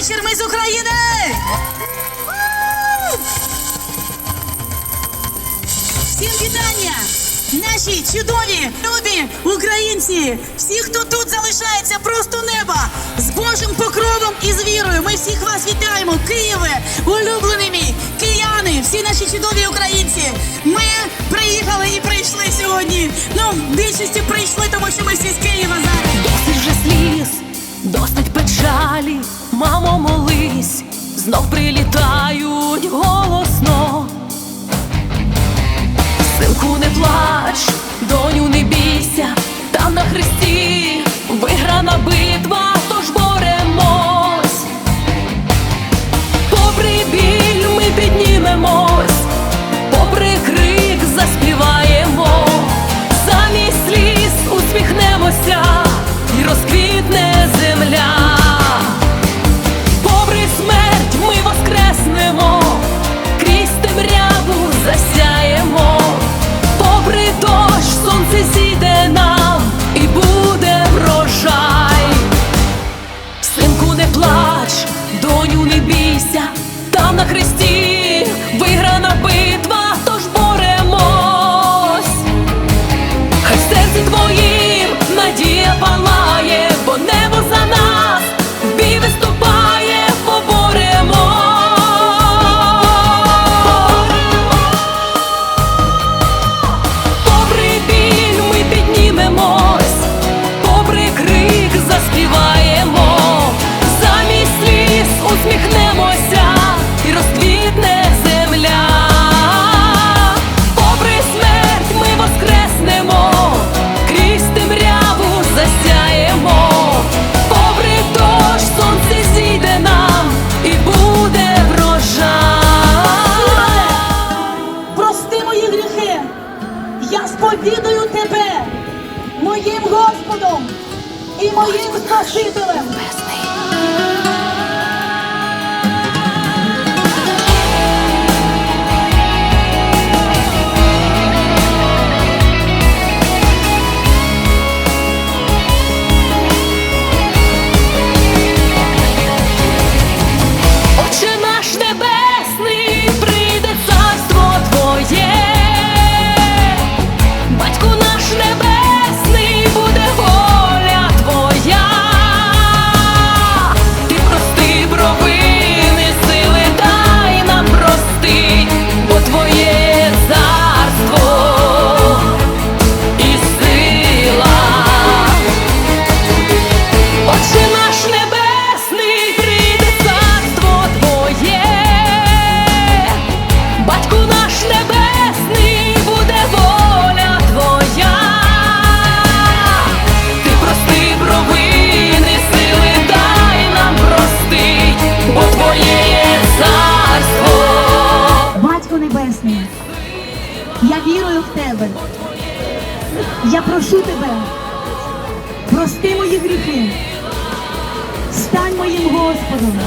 вечір. Ми з України. Всім вітання, наші чудові любі українці. Всі, хто тут залишається, просто неба з Божим покровом і з вірою. Ми всіх вас вітаємо, Києве, улюблений мій, кияни, всі наші чудові українці. Ми приїхали і прийшли сьогодні. Ну, в більшості прийшли, тому що ми всі з Києва зараз. знов прилітають. Господом і моїм Спасителем. Прошу тебе, прости мої гріхи, стань моїм Господом.